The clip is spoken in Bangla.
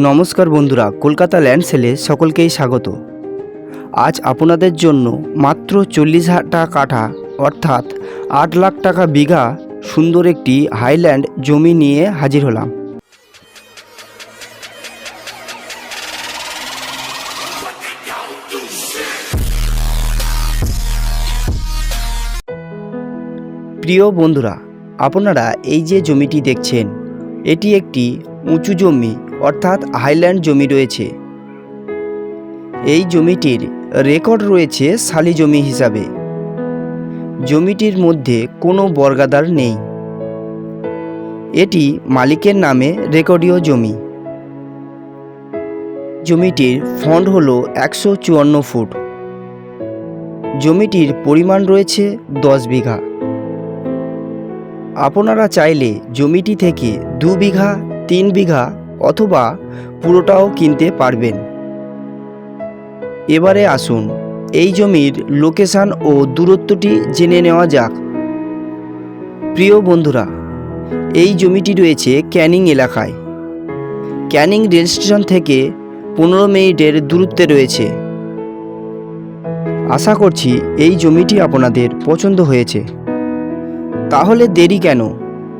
নমস্কার বন্ধুরা, কলকাতা ল্যান্ড সেলে সকলকেই স্বাগত। আজ আপনাদের জন্য মাত্র চল্লিশ হাজার টাকা কাঠা, অর্থাৎ আট লাখ টাকা বিঘা সুন্দর একটি হাইল্যান্ড জমি নিয়ে হাজির হলাম। প্রিয় বন্ধুরা, আপনারা এই যে জমিটি দেখছেন, এটি একটি উঁচু জমি অর্থাৎ হাইল্যান্ড জমি রয়েছে। এই জমিটির রেকর্ড রয়েছে শালি জমি হিসাবে। জমিটির মধ্যে কোনো বর্গাদার নেই। এটি মালিকের নামে রেকর্ডীয় জমি। জমিটির ফন্ড হল একশো চুয়ান্ন ফুট। জমিটির পরিমাণ রয়েছে দশ বিঘা। আপনারা চাইলে জমিটি থেকে দু বিঘা, তিন বিঘা অথবা পুরোটাও কিনতে পারবেন। এবারে আসুন, এই জমির লোকেশান ও দূরত্বটি জেনে নেওয়া যাক। প্রিয় বন্ধুরা, এই জমিটি রয়েছে ক্যানিং এলাকায়। ক্যানিং রেল স্টেশন থেকে পনেরো মিনিটের দূরত্বে রয়েছে। আশা করছি এই জমিটি আপনাদের পছন্দ হয়েছে। তাহলে দেরি কেন?